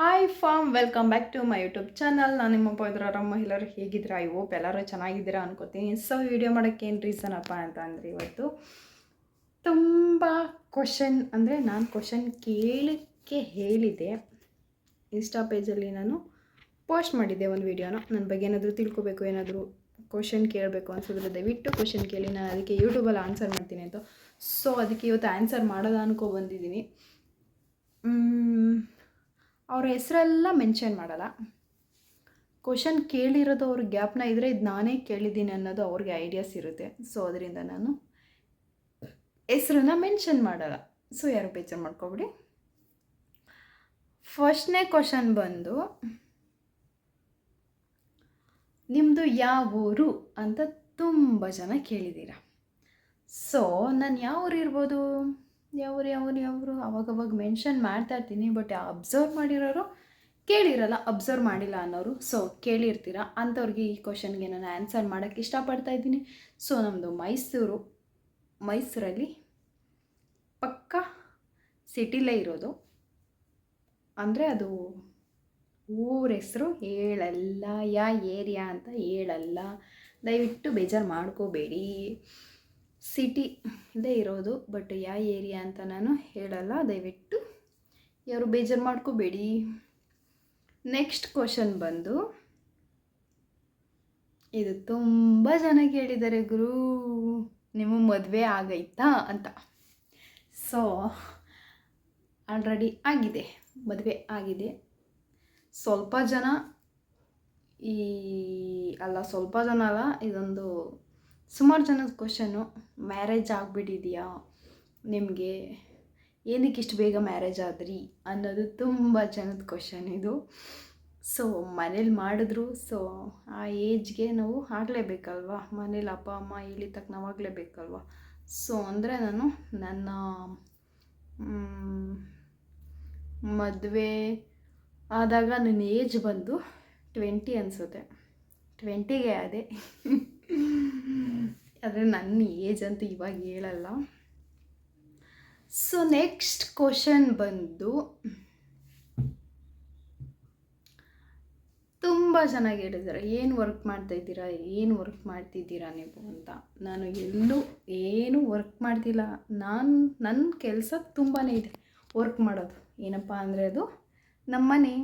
Hi fam welcome back to my YouTube channel ನಾನು ನಿಮ್ಮ ಅಮ್ಮ ಮಹಿಳೆಯರು ಹೇಗಿದ್ದೀರಾ? ಐ ಹೋಪ್ ಎಲ್ಲರೂ ಚೆನ್ನಾಗಿದ್ದೀರಾ ಅನ್ಕೋತೀನಿ. ಸೊ ವಿಡಿಯೋ ಮಾಡೋಕ್ಕೆ ಏನು ರೀಸನ್ ಅಪ್ಪ ಅಂತ ಅಂದರೆ ಇವತ್ತು ತುಂಬ ಕ್ವಶನ್ ಅಂದರೆ ನಾನು ಕ್ವಶನ್ ಕೇಳಕ್ಕೆ ಹೇಳಿದೆ. ಇನ್ಸ್ಟಾ ಪೇಜಲ್ಲಿ ನಾನು ಪೋಸ್ಟ್ ಮಾಡಿದ್ದೆ ಒಂದು ವೀಡಿಯೋನ ನನ್ನ ಬಗ್ಗೆ ಏನಾದರೂ ತಿಳ್ಕೊಬೇಕು, ಏನಾದರೂ ಕ್ವಶನ್ ಕೇಳಬೇಕು ಅನ್ಸಿದ್ರೆ ದಯವಿಟ್ಟು ಕ್ವಶನ್ ಕೇಳಿ. ನಾನು ಅದಕ್ಕೆ ಯೂಟ್ಯೂಬಲ್ಲಿ ಆನ್ಸರ್ ಮಾಡ್ತೀನಿ ಅಂತ. ಸೊ ಅದಕ್ಕೆ ಇವತ್ತು ಆನ್ಸರ್ ಮಾಡೋದ ಅನ್ಕೊ ಬಂದಿದ್ದೀನಿ. ಅವ್ರ ಹೆಸರೆಲ್ಲ ಮೆನ್ಷನ್ ಮಾಡಲ್ಲ. ಕ್ವಶನ್ ಕೇಳಿರೋದು ಅವ್ರ ಗ್ಯಾಪ್ನ ಇದ್ದರೆ ಇದು ನಾನೇ ಕೇಳಿದ್ದೀನಿ ಅನ್ನೋದು ಅವ್ರಿಗೆ ಐಡಿಯಾಸ್ ಇರುತ್ತೆ. ಸೊ ಅದರಿಂದ ನಾನು ಹೆಸ್ರನ್ನ ಮೆನ್ಷನ್ ಮಾಡಲ್ಲ. ಸೊ ಯಾರು ಬೇಜಾರು ಮಾಡ್ಕೊಬಿಡಿ. ಫಸ್ಟ್ನೇ ಕ್ವಶನ್ ಬಂದು ನಿಮ್ಮದು ಯಾವ ಊರು ಅಂತ ತುಂಬ ಜನ ಕೇಳಿದ್ದೀರ. ಸೊ ನಾನು ಯಾವ ಊರು ಇರ್ಬೋದು? ಯಾವ್ರು ಯಾವ್ರು ಯಾವ್ರು? ಅವಾಗವಾಗ ಮೆನ್ಷನ್ ಮಾಡ್ತಾ ಇರ್ತೀನಿ ಬಟ್ ಅಬ್ಸರ್ವ್ ಮಾಡಿರೋರು ಕೇಳಿರಲ್ಲ ಅಬ್ಸರ್ವ್ ಮಾಡಿಲ್ಲ ಅನ್ನೋರು. ಸೊ ಕೇಳಿರ್ತೀರ? ಅಂಥವ್ರಿಗೆ ಈ ಕ್ವಶನ್ಗೆ ನಾನು ಆನ್ಸರ್ ಮಾಡೋಕ್ಕೆ ಇಷ್ಟಪಡ್ತಾ ಇದ್ದೀನಿ. ಸೊ ನಮ್ಮದು ಮೈಸೂರು, ಮೈಸೂರಲ್ಲಿ ಪಕ್ಕ ಸಿಟಿಲೇ ಇರೋದು. ಅಂದರೆ ಅದು ಊರ ಹೆಸರು ಹೇಳಲ್ಲ, ಯಾ ಏರಿಯಾ ಅಂತ ಹೇಳಲ್ಲ. ದಯವಿಟ್ಟು ಬೇಜಾರು ಮಾಡ್ಕೋಬೇಡಿ. ಸಿಟಿ ಇದೇ ಇರೋದು, ಬಟ್ ಯಾವ ಏರಿಯಾ ಅಂತ ನಾನು ಹೇಳಲ್ಲ. ದಯವಿಟ್ಟು ಯಾರು ಬೇಜಾರು ಮಾಡ್ಕೋಬೇಡಿ. ನೆಕ್ಸ್ಟ್ ಕ್ವಶನ್ ಬಂದು, ಇದು ತುಂಬ ಜನ ಕೇಳಿದ್ದಾರೆ ಗುರು. ನಿಮ್ಮ ಮದುವೆ ಆಗೈತಾ ಅಂತ. ಸೊ ಆಲ್ರೆಡಿ ಆಗಿದೆ, ಮದುವೆ ಆಗಿದೆ. ಸ್ವಲ್ಪ ಜನ ಈ, ಅಲ್ಲ, ಸ್ವಲ್ಪ ಜನ ಅಲ್ಲ, ಇದೊಂದು ಸುಮಾರು ಜನದ ಕ್ವಶನು ಮ್ಯಾರೇಜ್ ಆಗಿಬಿಟ್ಟಿದೆಯಾ? ನಿಮಗೆ ಏನಕ್ಕೆ ಇಷ್ಟು ಬೇಗ ಮ್ಯಾರೇಜ್ ಆದ್ರಿ? ಅನ್ನೋದು ತುಂಬ ಜನದ ಕ್ವಶನ್ ಇದು. ಸೊ ಮನೇಲಿ ಮಾಡಿದ್ರು ಸೊ ಆ ಏಜ್ಗೆ ನಾವು ಆಗಲೇಬೇಕಲ್ವಾ? ಮನೇಲಿ ಅಪ್ಪ, ಅಮ್ಮ ಹೇಳಿದ ತಕ್ಕ ನಾವು ಸೊ ಅಂದರೆ ನಾನು ನನ್ನ ಮದುವೆ ಆದಾಗ ನನ್ನ ಏಜ್ ಬಂದು ಟ್ವೆಂಟಿ ಅನಿಸುತ್ತೆ. ಟ್ವೆಂಟಿಗೆ ಅದೇ ಆದರೆ ನನ್ನ ಏಜ್ ಅಂತೂ ಇವಾಗ ಹೇಳಲ್ಲ. ಸೊ ನೆಕ್ಸ್ಟ್ ಕ್ವಶನ್ ಬಂದು, ತುಂಬ ಚೆನ್ನಾಗಿ ಹೇಳಿದ್ದಾರೆ. ಏನು ವರ್ಕ್ ಮಾಡ್ತಾಯಿದ್ದೀರಾ ಏನು ವರ್ಕ್ ಮಾಡ್ತಿದ್ದೀರಾ ನೀವು ಅಂತ. ನಾನು ಎಲ್ಲೂ ಏನು ವರ್ಕ್ ಮಾಡ್ತಿಲ್ಲ. ನಾನು ನನ್ನ ಕೆಲಸ ತುಂಬಾ ಇದೆ ವರ್ಕ್ ಮಾಡೋದು. ಏನಪ್ಪ ಅಂದರೆ ಅದು ನಮ್ಮ ಮನೆ,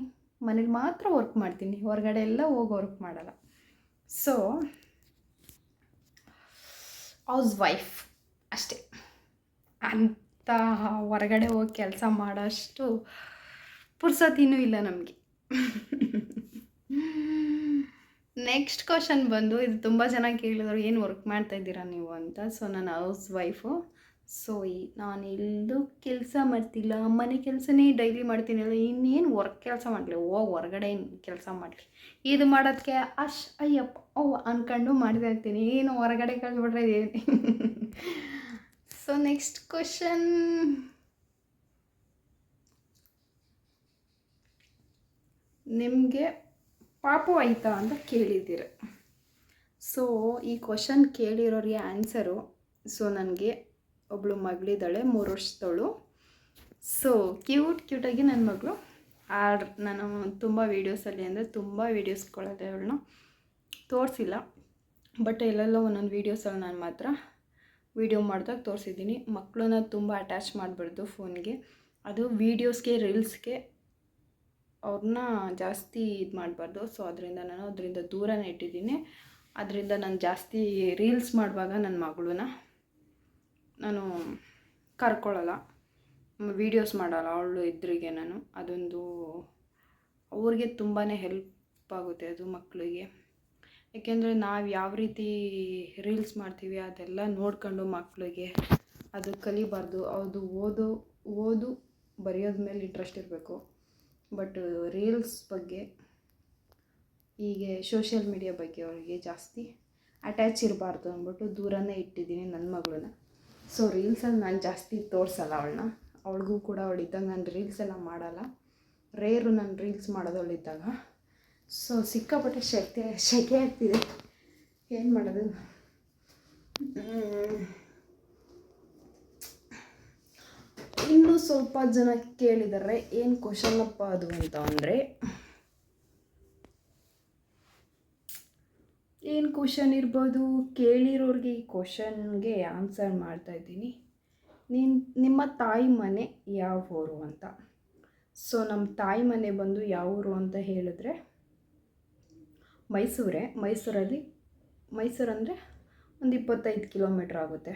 ಮನೇಲಿ ಮಾತ್ರ ವರ್ಕ್ ಮಾಡ್ತೀನಿ. ಹೊರಗಡೆ ಎಲ್ಲ ಹೋಗಿ ವರ್ಕ್ ಮಾಡಲ್ಲ. ಸೊ ಹೌಸ್ ವೈಫ್ ಅಷ್ಟೇ. ಅಂತ ಹೊರಗಡೆ ಹೋಗಿ ಕೆಲಸ ಮಾಡೋಷ್ಟು ಪುರ್ಸತಿನೂ ಇಲ್ಲ ನಮಗೆ. ನೆಕ್ಸ್ಟ್ ಕ್ವಶನ್ ಬಂದು ಇದು ತುಂಬ ಜನ ಕೇಳಿದ್ರು, ಏನು ವರ್ಕ್ ಮಾಡ್ತಾ ಇದ್ದೀರಾ ನೀವು? ಅಂತ. ಸೊ ನಾನು ಹೌಸ್ ವೈಫು ಸೊ ಈ ನಾನು ಎಲ್ಲೂ ಕೆಲಸ ಮಾಡ್ತಿಲ್ಲ. ಮನೆ ಕೆಲಸನೇ ಡೈಲಿ ಮಾಡ್ತೀನಲ್ಲ ಇನ್ನೇನು ವರ್ಕ್ ಕೆಲಸ ಮಾಡಲಿ. ಓ, ಹೊರಗಡೆ ಕೆಲಸ ಮಾಡಲಿ? ಇದು ಮಾಡೋದಕ್ಕೆ ಅಶ್, ಅಯ್ಯಪ್ಪ, ಓ ಅಂದ್ಕೊಂಡು ಮಾಡ್ತಾ ಇರ್ತೀನಿ. ಏನು ಹೊರಗಡೆ ಕಳ್ಬಿಟ್ರೆ ಇದೇನು ಸೊ ನೆಕ್ಸ್ಟ್ ಕ್ವಶನ್ ನಿಮಗೆ ಪಾಪು ಆಯ್ತಾ ಅಂತ ಕೇಳಿದ್ದೀರ. ಸೊ ಈ ಕ್ವಶನ್ ಕೇಳಿರೋರಿಗೆ ಆನ್ಸರು ಸೊ ನನಗೆ ಒಬ್ಬಳು ಮಗಳಿದ್ದಾಳೆ ಮೂರು ವರ್ಷದವಳು. ಸೊ ಕ್ಯೂಟ್ ಕ್ಯೂಟಾಗಿ ನನ್ನ ಮಗಳು. ಆಡ್ ನಾನು ತುಂಬ ವೀಡಿಯೋಸಲ್ಲಿ ಅಂದರೆ ತುಂಬ ವೀಡಿಯೋಸ್ಗಳಲ್ಲಿ ಅವಳನ್ನ. ತೋರಿಸಿಲ್ಲ. ಬಟ್ ಎಲ್ಲೆಲ್ಲೋ ಒಂದೊಂದು ವೀಡಿಯೋಸಲ್ಲಿ ನಾನು ಮಾತ್ರ ವೀಡಿಯೋ ಮಾಡಿದಾಗ ತೋರಿಸಿದ್ದೀನಿ. ಮಕ್ಕಳನ್ನ ತುಂಬ ಅಟ್ಯಾಚ್ ಮಾಡಬಾರ್ದು ಫೋನ್ಗೆ. ಅದು ವೀಡಿಯೋಸ್ಗೆ ರೀಲ್ಸ್ಗೆ ಅವ್ರನ್ನ ಜಾಸ್ತಿ ಇದು ಮಾಡಬಾರ್ದು. ಸೊ ಅದರಿಂದ ನಾನು ಅದರಿಂದ ದೂರನೇ ಇಟ್ಟಿದ್ದೀನಿ. ಅದರಿಂದ ನಾನು ಜಾಸ್ತಿ ರೀಲ್ಸ್ ಮಾಡುವಾಗ ನನ್ನ ಮಗಳನ್ನ ನಾನು ಕರ್ಕೊಳ್ಳಲ್ಲ. ವೀಡಿಯೋಸ್ ಮಾಡಲ್ಲ ಅವಳು ಇದ್ರಿಗೆ ನಾನು. ಅದೊಂದು ಅವ್ರಿಗೆ ತುಂಬಾ ಹೆಲ್ಪ್ ಆಗುತ್ತೆ ಅದು ಮಕ್ಕಳಿಗೆ ಏಕೆಂದರೆ ನಾವು ಯಾವ ರೀತಿ ರೀಲ್ಸ್ ಮಾಡ್ತೀವಿ ಅದೆಲ್ಲ ನೋಡ್ಕೊಂಡು ಮಕ್ಕಳಿಗೆ ಅದು ಕಲಿಬಾರ್ದು. ಅದು ಓದು ಓದು ಬರೆಯೋದ ಮೇಲೆ ಇಂಟ್ರೆಸ್ಟ್ ಇರಬೇಕು. ಬಟ್ ರೀಲ್ಸ್ ಬಗ್ಗೆ ಹೀಗೆ ಸೋಷಿಯಲ್ ಮೀಡಿಯಾ ಬಗ್ಗೆ ಅವರಿಗೆ ಜಾಸ್ತಿ ಅಟ್ಯಾಚ್ ಇರಬಾರ್ದು ಅಂದ್ಬಿಟ್ಟು ದೂರನೇ ಇಟ್ಟಿದ್ದೀನಿ ನನ್ನ ಮಗಳನ್ನ. ಸೊ ರೀಲ್ಸಲ್ಲಿ ನಾನು ಜಾಸ್ತಿ ತೋರಿಸಲ್ಲ ಅವಳನ್ನ. ಅವಳಿಗೂ ಕೂಡ ಅವಳಿದ್ದಾಗ ನಾನು ರೀಲ್ಸ್ ಎಲ್ಲ ಮಾಡಲ್ಲ. ರೇರು ನಾನು ರೀಲ್ಸ್ ಮಾಡೋದು ಅವಳಿದ್ದಾಗ ಸೊ ಸಿಕ್ಕಾಪಟ್ಟೆ ಶಕ್ತಿ, ಶೆಕೆ ಆಗ್ತಿದೆ. ಏನು ಮಾಡೋದು? ಇನ್ನೂ ಸ್ವಲ್ಪ ಜನ ಕೇಳಿದ್ದಾರೆ ಏನು ಕ್ವಶನಪ್ಪ ಅದು ಅಂತ ಅಂದರೆ ಏನು ಕ್ವಶನ್ ಇರ್ಬೋದು, ಕೇಳಿರೋರಿಗೆ ಈ ಕ್ವಶನ್ಗೆ ಆನ್ಸರ್ ಮಾಡ್ತಾ ಇದ್ದೀನಿ. ನಿನ್, ನಿಮ್ಮ ತಾಯಿ ಮನೆ ಯಾವ ಊರು ಅಂತ? ಸೊ ನಮ್ಮ ತಾಯಿ ಮನೆ ಬಂದು ಯಾವ ಊರು ಅಂತ ಹೇಳಿದ್ರೆ, ಮೈಸೂರೇ. ಮೈಸೂರಲ್ಲಿ, ಮೈಸೂರು ಅಂದರೆ ಒಂದು ಇಪ್ಪತ್ತೈದು ಕಿಲೋಮೀಟ್ರ್ ಆಗುತ್ತೆ.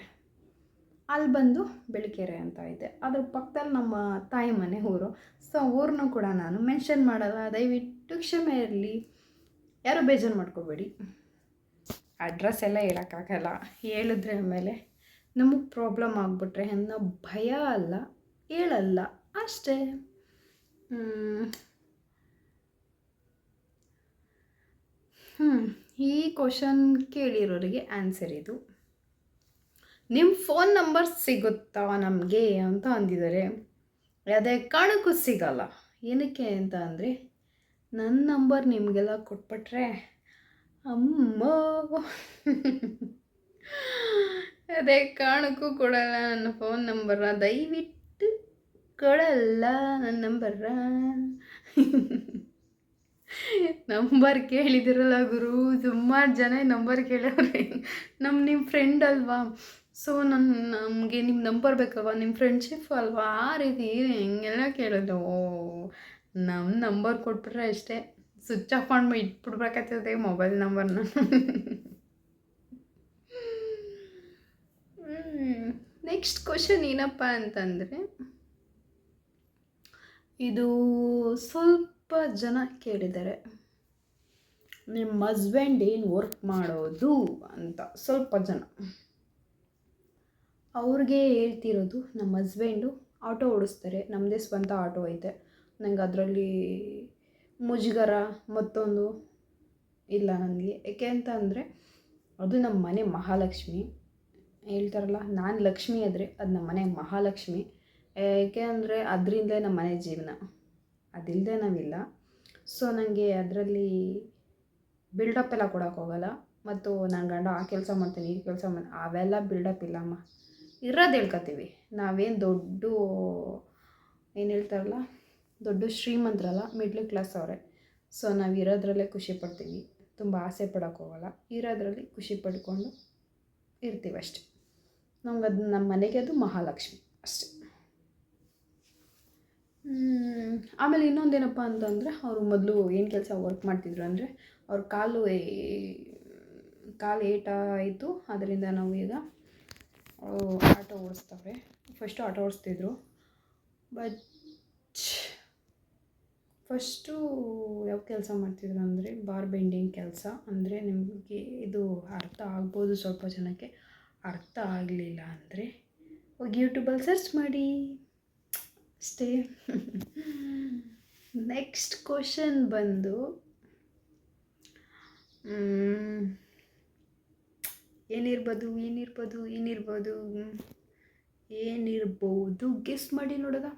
ಅಲ್ಲಿ ಬಂದು ಬೆಳಕೆರೆ ಅಂತ ಇದೆ. ಅದ್ರ ಪಕ್ಕದಲ್ಲಿ ನಮ್ಮ ತಾಯಿ ಮನೆ ಊರು. ಸೊ ಊರನ್ನು ಕೂಡ ನಾನು ಮೆನ್ಷನ್ ಮಾಡಲ್ಲ. ದಯವಿಟ್ಟು ಕ್ಷಮೆ ಇರಲಿ ಯಾರು ಬೇಜಾರು ಮಾಡ್ಕೋಬೇಡಿ. ಅಡ್ರೆಸ್ ಎಲ್ಲ ಹೇಳೋಕ್ಕಾಗಲ್ಲ. ಹೇಳಿದ್ರೆ ಆಮೇಲೆ ನಮಗೆ ಪ್ರಾಬ್ಲಮ್ ಆಗಿಬಿಟ್ರೆ ಅನ್ನೋ ಭಯ ಅಲ್ಲ, ಹೇಳಲ್ಲ, ಅಷ್ಟೇ. ಹ್ಞೂ ಈ ಕ್ವಶನ್ ಕೇಳಿರೋರಿಗೆ ಆನ್ಸರ್ ಇದು. ನಿಮ್ಮ ಫೋನ್ ನಂಬರ್ ಸಿಗುತ್ತಾ ನಮಗೆ ಅಂತ ಅಂದಿದ್ದಾರೆ. ಅದೇ ಕಾರಣಕ್ಕೂ ಸಿಗಲ್ಲ. ಏನಕ್ಕೆ ಅಂತ ಅಂದರೆ ನನ್ನ ನಂಬರ್ ನಿಮಗೆಲ್ಲ ಕೊಟ್ಬಿಟ್ರೆ ಅಮ್ಮ. ಅದೇ ಕಾರಣಕ್ಕೂ ಕೊಡಲ್ಲ ನನ್ನ ಫೋನ್ ನಂಬರ ದಯವಿಟ್ಟು ಕೊಡಲ್ಲ ನನ್ನ ನಂಬರ ನಂಬರ್ ಕೇಳಿದಿರಲ್ಲ ಗುರು. ಸುಮಾರು ಜನ ನಂಬರ್ ಕೇಳವ್ರೆ ನಮ್ಮ ನಿಮ್ಮ ಫ್ರೆಂಡ್ ಅಲ್ವಾ? ಸೊ ನನ್ನ ನಮಗೆ ನಿಮ್ಮ ನಂಬರ್ ಬೇಕಲ್ವಾ? ನಿಮ್ಮ ಫ್ರೆಂಡ್ಶಿಪ್ ಅಲ್ವಾ? ಆ ರೀತಿ ಹೆಂಗೆಲ್ಲ ಕೇಳೋದು ನಮ್ಮ ನಂಬರ್ ಕೊಟ್ಬಿಟ್ರೆ ಅಷ್ಟೇ. ಸ್ವಿಚ್ ಆಫ್ ಮಾಡಿ ಇಟ್ಬಿಡ್ಬೇಕಾಗ್ತದೆ ಮೊಬೈಲ್ ನಂಬರ್ನ ನೆಕ್ಸ್ಟ್ ಕ್ವಶನ್ ಏನಪ್ಪ ಅಂತಂದರೆ, ಇದು ಸ್ವಲ್ಪ ಜನ ಕೇಳಿದ್ದಾರೆ. ನಿಮ್ಮ ಹಸ್ಬೆಂಡ್ ಏನು ವರ್ಕ್ ಮಾಡೋದು ಅಂತ, ಸ್ವಲ್ಪ ಜನ. ಅವ್ರಿಗೆ ಹೇಳ್ತಿರೋದು ನಮ್ಮ ಹಸ್ಬೆಂಡು ಆಟೋ ಓಡಿಸ್ತಾರೆ. ನಮ್ಮದೇ ಸ್ವಂತ ಆಟೋ ಐತೆ. ನಂಗೆ ಅದರಲ್ಲಿ ಮುಜುಗರ ಮತ್ತೊಂದು ಇಲ್ಲ ನನಗೆ. ಏಕೆ ಅಂತ ಅಂದರೆ ಅದು ನಮ್ಮ ಮನೆ ಮಹಾಲಕ್ಷ್ಮಿ. ಹೇಳ್ತಾರಲ್ಲ, ನಾನು ಲಕ್ಷ್ಮಿ ಆದರೆ ಅದು ನಮ್ಮ ಮನೆ ಮಹಾಲಕ್ಷ್ಮಿ. ಏಕೆ ಅಂದರೆ ಅದರಿಂದಲೇ ನಮ್ಮ ಮನೆ ಜೀವನ. ಅದಿಲ್ಲದೆ ನಾವಿಲ್ಲ. ಸೊ ನನಗೆ ಅದರಲ್ಲಿ ಬಿಲ್ಡಪ್ ಎಲ್ಲ ಕೊಡೋಕೆ ಹೋಗಲ್ಲ. ಮತ್ತು ನನ್ನ ಗಂಡ ಆ ಕೆಲಸ ಮಾಡ್ತೀನಿ, ಈ ಕೆಲಸ ಮಾಡ್ತೀನಿ ಅವೆಲ್ಲ ಬಿಲ್ಡಪ್ ಇಲ್ಲಮ್ಮ ಇರೋದು ಹೇಳ್ಕೊತೀವಿ ನಾವೇನು ದೊಡ್ಡ, ಏನು ಹೇಳ್ತಾರಲ್ಲ ದೊಡ್ಡ ಶ್ರೀಮಂತರಲ್ಲ ಮಿಡ್ಲ್ ಕ್ಲಾಸ್ ಅವರೇ. ಸೊ ನಾವು ಇರೋದ್ರಲ್ಲೇ ಖುಷಿ ಪಡ್ತೀವಿ. ತುಂಬ ಆಸೆ ಪಡೋಕೆ ಹೋಗಲ್ಲ. ಇರೋದ್ರಲ್ಲಿ ಖುಷಿ ಪಡ್ಕೊಂಡು ಇರ್ತೀವಿ ಅಷ್ಟೆ. ನಮ್ಗೆ ಅದು ನಮ್ಮ ಮನೆಗೆ ಅದು ಮಹಾಲಕ್ಷ್ಮಿ ಅಷ್ಟೆ. ಆಮೇಲೆ ಇನ್ನೊಂದೇನಪ್ಪ ಅಂತಂದರೆ ಅವರು ಮೊದಲು ಏನು ಕೆಲಸ ವರ್ಕ್ ಮಾಡ್ತಿದ್ರು ಅಂದರೆ ಅವ್ರ ಕಾಲು ಕಾಲು ಏಟ ಆಯಿತು ಅದರಿಂದ ನಾವು ಈಗ ಆಟೋ ಓಡಿಸ್ತವ್ರೆ. ಫಸ್ಟು ಆಟೋ ಓಡಿಸ್ತಿದ್ರು. ಬಟ್ ಫಸ್ಟು ಯಾವ ಕೆಲಸ ಮಾಡ್ತಿದ್ರು ಅಂದರೆ ಬಾರ್ ಬೆಂಡಿಂಗ್ ಕೆಲಸ. ಅಂದರೆ ನಿಮಗೆ ಇದು ಅರ್ಥ ಆಗ್ಬೋದು ಸ್ವಲ್ಪ ಜನಕ್ಕೆ. ಅರ್ಥ ಆಗಲಿಲ್ಲ ಅಂದರೆ ಹೋಗಿ ಯೂಟ್ಯೂಬಲ್ಲಿ ಸರ್ಚ್ ಮಾಡಿ. ಅಷ್ಟೇ. ನೆಕ್ಸ್ಟ್ ಕ್ವಶನ್ ಬಂದು ಏನಿರ್ಬೋದು ಏನಿರ್ಬೋದು ಏನಿರ್ಬೋದು ಏನಿರ್ಬೋದು. ಗೆಸ್ ಮಾಡಿ ನೋಡೋದ?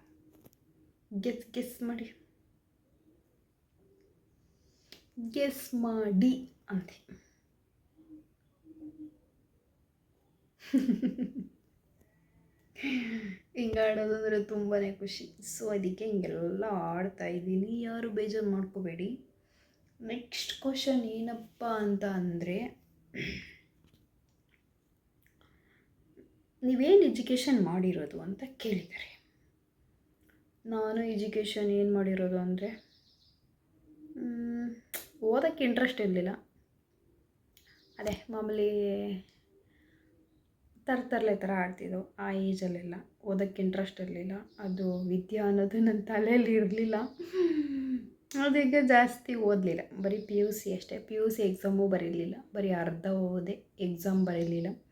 ಗೆಸ್ ಗೆಸ್ ಮಾಡಿ. ಗೆಸ್ ಮಾಡಿ ಅಂತೆ ಹಿಂಗೆ ಅಂದರೆ ತುಂಬಾ ಖುಷಿ. ಸೊ ಅದಕ್ಕೆ ಹಿಂಗೆಲ್ಲ ಆಡ್ತಾ ಇದ್ದೀನಿ. ಯಾರು ಬೇಜಾರು ಮಾಡ್ಕೋಬೇಡಿ. ನೆಕ್ಸ್ಟ್ ಕ್ವಶನ್ ಏನಪ್ಪ ಅಂತ ಅಂದರೆ, ನೀವೇನು ಎಜುಕೇಷನ್ ಮಾಡಿರೋದು ಅಂತ ಕೇಳಿದ್ದಾರೆ. ನಾನು ಎಜುಕೇಷನ್ ಏನು ಮಾಡಿರೋದು ಅಂದರೆ ಓದೋಕ್ಕೆ ಇಂಟ್ರೆಸ್ಟ್ ಇರಲಿಲ್ಲ. ಅದೇ ಮಾಮೂಲಿ ತರ್ತರಲೆ ಥರ ಆಡ್ತಿದ್ದೆವು ಆ ಏಜಲ್ಲೆಲ್ಲ ಓದೋಕ್ಕೆ ಇಂಟ್ರೆಸ್ಟ್ ಇರಲಿಲ್ಲ. ಅದು ವಿದ್ಯೆ ಅನ್ನೋದು ನನ್ನ ತಲೆಯಲ್ಲಿ ಇರಲಿಲ್ಲ. ಅದಕ್ಕೆ ಜಾಸ್ತಿ ಓದಲಿಲ್ಲ. ಬರೀ ಪಿ ಯು ಸಿ ಅಷ್ಟೇ. ಪಿ ಯು ಸಿ ಎಕ್ಸಾಮು ಬರೀಲಿಲ್ಲ. ಬರೀ ಅರ್ಧ ಓದೆ ಎಕ್ಸಾಮ್ ಬರೀಲಿಲ್ಲ.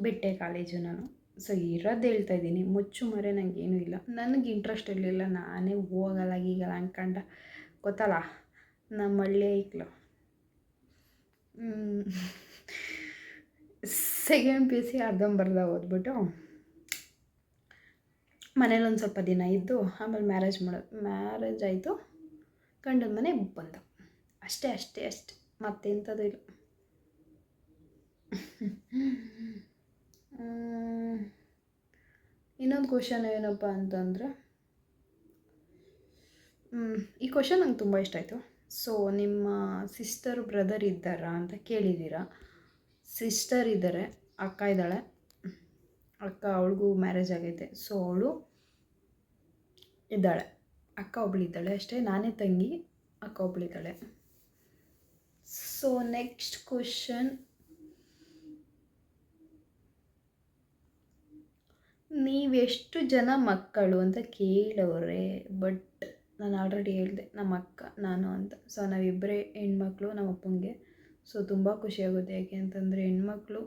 ಬಿಟ್ಟೆ ಕಾಲೇಜು ನಾನು. ಸೊ ಇರೋದು ಹೇಳ್ತಾ ಇದ್ದೀನಿ. ಮುಚ್ಚು ಮರೆ ನನಗೇನು ಇಲ್ಲ. ನನಗೆ ಇಂಟ್ರೆಸ್ಟ್ ಇರಲಿಲ್ಲ. ನಾನೇ ಹೋಗಲ್ಲ ಈಗಲ್ಲ ಅನ್ಕಂಡ. ಗೊತ್ತಲ್ಲ? ನಮ್ಮ ಹಳ್ಳಿ ಐಕ್ಳು ಸೆಕೆಂಡ್ ಪಿ ಯು ಸಿ ಅರ್ಧಂಬರ್ಧ ಓದ್ಬಿಟ್ಟು ಮನೇಲಿ ಒಂದು ಸ್ವಲ್ಪ ದಿನ ಇದ್ದು ಆಮೇಲೆ ಮ್ಯಾರೇಜ್ ಮಾಡೋದು ಮ್ಯಾರೇಜ್ ಆಯಿತು. ಗಂಡನ ಮನೆ ಬಂದ. ಅಷ್ಟೇ ಅಷ್ಟೇ ಅಷ್ಟೇ. ಮತ್ತೆಂಥದ್ದು ಇಲ್ಲ. ಇನ್ನೊಂದು ಕ್ವಶನ್ ಏನಪ್ಪ ಅಂತಂದರೆ ಈ ಕ್ವಶನ್ ನಂಗೆ ತುಂಬ ಇಷ್ಟ ಆಯಿತು. ಸೊ ನಿಮ್ಮ ಸಿಸ್ಟರ್ ಬ್ರದರ್ ಇದ್ದಾರಾ ಅಂತ ಕೇಳಿದ್ದೀರಾ? ಸಿಸ್ಟರ್ ಇದ್ದಾರೆ, ಅಕ್ಕ ಇದ್ದಾಳೆ. ಅಕ್ಕ, ಅವಳಿಗೂ ಮ್ಯಾರೇಜ್ ಆಗೈತೆ. ಸೊ ಅವಳು ಇದ್ದಾಳೆ. ಅಕ್ಕ ಒಬ್ಬಳಿದ್ದಾಳೆ ಅಷ್ಟೇ, ನಾನೇ ತಂಗಿ, ಅಕ್ಕ ಒಬ್ಬಳಿದ್ದಾಳೆ ಸೊ ನೆಕ್ಸ್ಟ್ ಕ್ವಶನ್ ನೀವೆಷ್ಟು ಜನ ಮಕ್ಕಳು ಅಂತ ಕೇಳೋರೆ ಬಟ್ ನಾನು ಆಲ್ರೆಡಿ ಹೇಳಿದೆ ನಮ್ಮ ಅಕ್ಕ ನಾನು ಅಂತ. ಸೊ ನಾವಿಬ್ಬರೇ ಹೆಣ್ಮಕ್ಳು ನಮ್ಮ ಅಪ್ಪಂಗೆ ಸೊ ತುಂಬ ಖುಷಿಯಾಗುತ್ತೆ ಯಾಕೆ ಅಂತಂದರೆ, ಹೆಣ್ಮಕ್ಳು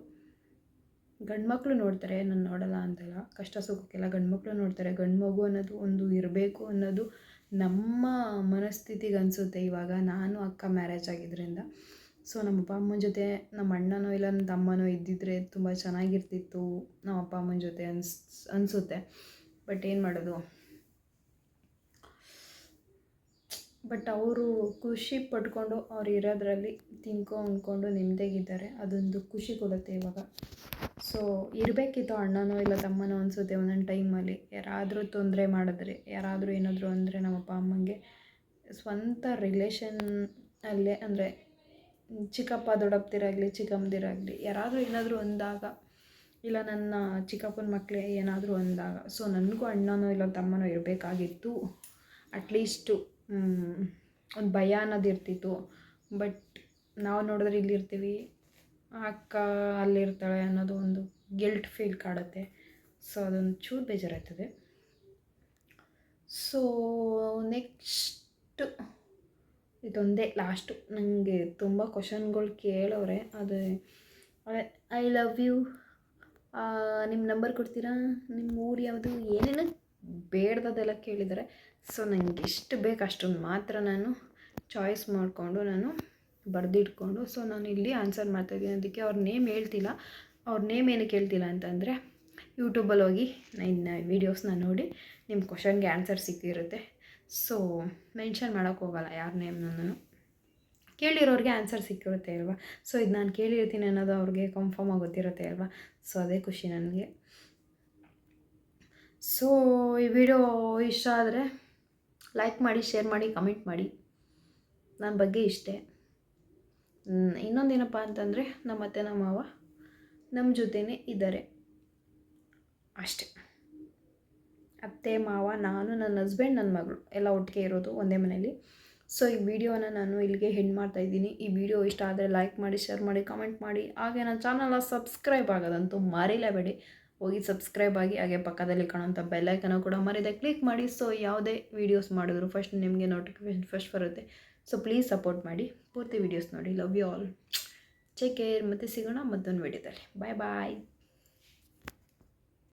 ಗಂಡು ಮಕ್ಕಳು ನೋಡ್ತಾರೆ, ನಾನು ನೋಡಲ್ಲ ಅಂತಲ್ಲ. ಕಷ್ಟ ಸುಖಕ್ಕೆಲ್ಲ ಗಂಡು ಮಕ್ಕಳು ನೋಡ್ತಾರೆ. ಗಂಡು ಮಗು ಅನ್ನೋದು ಒಂದು ಇರಬೇಕು ಅನ್ನೋದು ನಮ್ಮ ಮನಸ್ಥಿತಿಗೆ ಅನಿಸುತ್ತೆ. ಇವಾಗ ನಾನು ಅಕ್ಕ ಮ್ಯಾರೇಜ್ ಆಗಿದ್ದರಿಂದ ಸೊ ನಮ್ಮ ಅಪ್ಪ ಅಮ್ಮನ ಜೊತೆ, ನಮ್ಮ ಅಣ್ಣನೋ ಇಲ್ಲ ನನ್ನ ತಮ್ಮನೋ ಇದ್ದಿದ್ರೆ ತುಂಬ ಚೆನ್ನಾಗಿರ್ತಿತ್ತು. ನಮ್ಮ ಅಪ್ಪ ಅಮ್ಮನ ಜೊತೆ ಅನ್ಸ್, ಅನಿಸುತ್ತೆ. ಬಟ್ ಏನು ಮಾಡೋದು? ಬಟ್ ಅವರು ಖುಷಿ ಪಟ್ಕೊಂಡು ಅವ್ರು ಇರೋದ್ರಲ್ಲಿ ತಿನ್ಕೊ ಅಂದ್ಕೊಂಡು ನೆಮ್ಮದಿಯಾಗಿದ್ದಾರೆ. ಅದೊಂದು ಖುಷಿ ಕೊಡುತ್ತೆ ಇವಾಗ. ಸೊ ಇರಬೇಕಿತ್ತು ಅಣ್ಣನೋ ಇಲ್ಲ ತಮ್ಮನೋ ಅನಿಸುತ್ತೆ ಒಂದೊಂದು ಟೈಮಲ್ಲಿ ಯಾರಾದರೂ ತೊಂದರೆ ಮಾಡಿದ್ರೆ, ಯಾರಾದರೂ ಏನಾದರೂ ಅಂದರೆ ನಮ್ಮ ಅಪ್ಪ ಅಮ್ಮಂಗೆ ಸ್ವಂತ ರಿಲೇಷನ್ ಅಲ್ಲೇ ಅಂದರೆ ಚಿಕ್ಕಪ್ಪ ದೊಡ್ಡಪ್ಪದಿರಾಗಲಿ, ಚಿಕ್ಕಮ್ಮದಿರಾಗಲಿ, ಯಾರಾದರೂ ಏನಾದರೂ ಅಂದಾಗ ಇಲ್ಲ ನನ್ನ ಚಿಕ್ಕಪ್ಪನ ಮಕ್ಕಳೇ ಏನಾದರೂ ಅಂದಾಗ. ಸೊ ನನಗೂ ಅಣ್ಣನೋ ಇಲ್ಲ ತಮ್ಮನೋ ಇರಬೇಕಾಗಿತ್ತು. ಅಟ್ಲೀಸ್ಟು ಒಂದು ಭಯ ಅನ್ನೋದು ಇರ್ತಿತ್ತು. ಬಟ್ ನಾವು ನೋಡಿದ್ರೆ ಇಲ್ಲಿರ್ತೀವಿ ಅಕ್ಕ ಅಲ್ಲಿರ್ತಾಳೆ ಅನ್ನೋದು ಒಂದು ಗಿಲ್ಟ್ ಫೀಲ್ ಕಾಡುತ್ತೆ. ಸೊ ಅದೊಂದು ಚೂರು ಬೇಜಾರಾಯ್ತದೆ ಸೊ ನೆಕ್ಸ್ಟ್ ಇದೊಂದೇ ಲಾಸ್ಟು ನನಗೆ ತುಂಬ ಕ್ವಶನ್ಗಳು ಕೇಳೋರೆ. ಅದು ಐ ಲವ್ ಯು ನಿಮ್ಮ ನಂಬರ್ ಕೊಡ್ತೀರಾ? ನಿಮ್ಮ ಊರು ಯಾವುದು? ಏನೇನು ಬೇಡ್ದದೆಲ್ಲ ಕೇಳಿದರೆ, ಸೊ ನನಗೆ ಎಷ್ಟು ಬೇಕು ಅಷ್ಟೊಂದು ಮಾತ್ರ ನಾನು ಚಾಯ್ಸ್ ಮಾಡಿಕೊಂಡು ನಾನು ಬರೆದಿಟ್ಕೊಂಡು, ಸೊ ನಾನು ಇಲ್ಲಿ ಆನ್ಸರ್ ಮಾಡ್ತಾಯಿದ್ದೀನಿ ಅದಕ್ಕೆ ಅವ್ರ ನೇಮ್ ಹೇಳ್ತಿಲ್ಲ. ಅವ್ರ ನೇಮ್ ಏನಕ್ಕೆ ಹೇಳ್ತಿಲ್ಲ ಅಂತಂದರೆ ಯೂಟ್ಯೂಬಲ್ಲಿ ಹೋಗಿ ನನ್ನ ವೀಡಿಯೋಸ್ನ ನೋಡಿ ನಿಮ್ಮ ಕ್ವಶನ್ಗೆ ಆನ್ಸರ್ ಸಿಕ್ಕಿರುತ್ತೆ. ಸೊ ಮೆನ್ಷನ್ ಮಾಡೋಕ್ಕೆ ಹೋಗಲ್ಲ ಯಾರ ನೇಮ್ನ ನಾನು. ಕೇಳಿರೋರಿಗೆ ಆನ್ಸರ್ ಸಿಕ್ಕಿರುತ್ತೆ ಅಲ್ವಾ? ಸೊ ಇದು ನಾನು ಕೇಳಿರ್ತೀನಿ ಅನ್ನೋದು ಅವ್ರಿಗೆ ಕನ್ಫರ್ಮ್ ಆಗಿ ಗೊತ್ತಿರುತ್ತೆ ಅಲ್ವಾ? ಸೊ ಅದೇ ಖುಷಿ ನನಗೆ. ಸೊ ಈ ವಿಡಿಯೋ ಇಷ್ಟ ಆದರೆ ಲೈಕ್ ಮಾಡಿ ಶೇರ್ ಮಾಡಿ ಕಮೆಂಟ್ ಮಾಡಿ. ನನ್ನ ಬಗ್ಗೆ ಇಷ್ಟೇ. ಇನ್ನೊಂದೇನಪ್ಪ ಅಂತಂದರೆ ನಮ್ಮ ಅತ್ತೆ ನಮ್ಮ ಮಾವ ನಮ್ಮ ಜೊತೆನೇ ಇದ್ದಾರೆ. ಅಷ್ಟೇ. ಅತ್ತೆ, ಮಾವ, ನಾನು ನನ್ನ ಹಸ್ಬೆಂಡ್ ನನ್ನ ಮಗಳು ಎಲ್ಲ ಒಟ್ಟಿಗೆ ಇರೋದು ಒಂದೇ ಮನೇಲಿ ಸೊ ಈ ವಿಡಿಯೋನ ನಾನು ಇಲ್ಲಿಗೆ ಹೆಣ್ ಮಾಡ್ತಾ ಇದ್ದೀನಿ. ಈ ವಿಡಿಯೋ ಇಷ್ಟ ಆದರೆ ಲೈಕ್ ಮಾಡಿ ಶೇರ್ ಮಾಡಿ ಕಮೆಂಟ್ ಮಾಡಿ. ಹಾಗೆ ನನ್ನ ಚಾನಲ್ನ ಸಬ್ಸ್ಕ್ರೈಬ್ ಆಗೋದಂತೂ ಮರಿಲೇಬೇಡಿ. ಹೋಗಿ ಸಬ್ಸ್ಕ್ರೈಬ್ ಆಗಿ ಹಾಗೆ ಪಕ್ಕದಲ್ಲಿ ಕಾಣುವಂಥ ಬೆಲ್ಲೈಕನ್ನು ಕೂಡ ಮರಿದೆ ಕ್ಲಿಕ್ ಮಾಡಿ. ಸೊ ಯಾವುದೇ ವೀಡಿಯೋಸ್ ಮಾಡಿದ್ರು ಫಸ್ಟ್ ನಿಮಗೆ ನೋಟಿಫಿಕೇಶನ್ ಫಸ್ಟ್ ಬರುತ್ತೆ. ಸೊ ಪ್ಲೀಸ್ ಸಪೋರ್ಟ್ ಮಾಡಿ. ಪೂರ್ತಿ ವೀಡಿಯೋಸ್ ನೋಡಿ. Love you all take care ಮತ್ತು ಸಿಗೋಣ ಮತ್ತೊಂದು ವೀಡಿಯೋದಲ್ಲಿ ಬಾಯ್ ಬಾಯ್